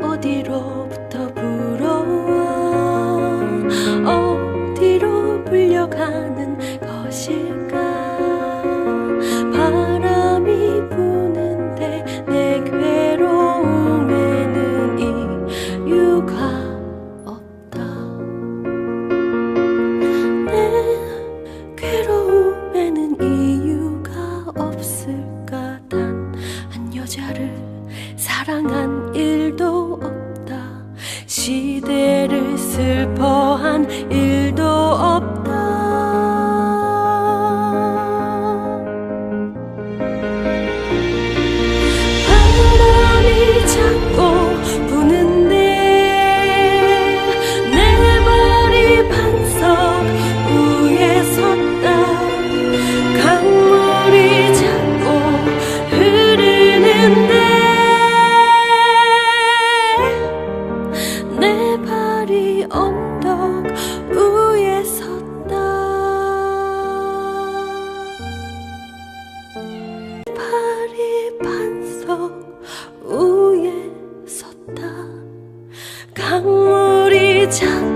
어디로부터 불어와 어디로 불려가는 것일까? 바람이 부는데 내 괴로움에는 이유가 없다. 내 괴로움에는 이유가 없을까? 단 한 여자를 사랑한 일도 없다. 시대를 슬퍼한 일 讲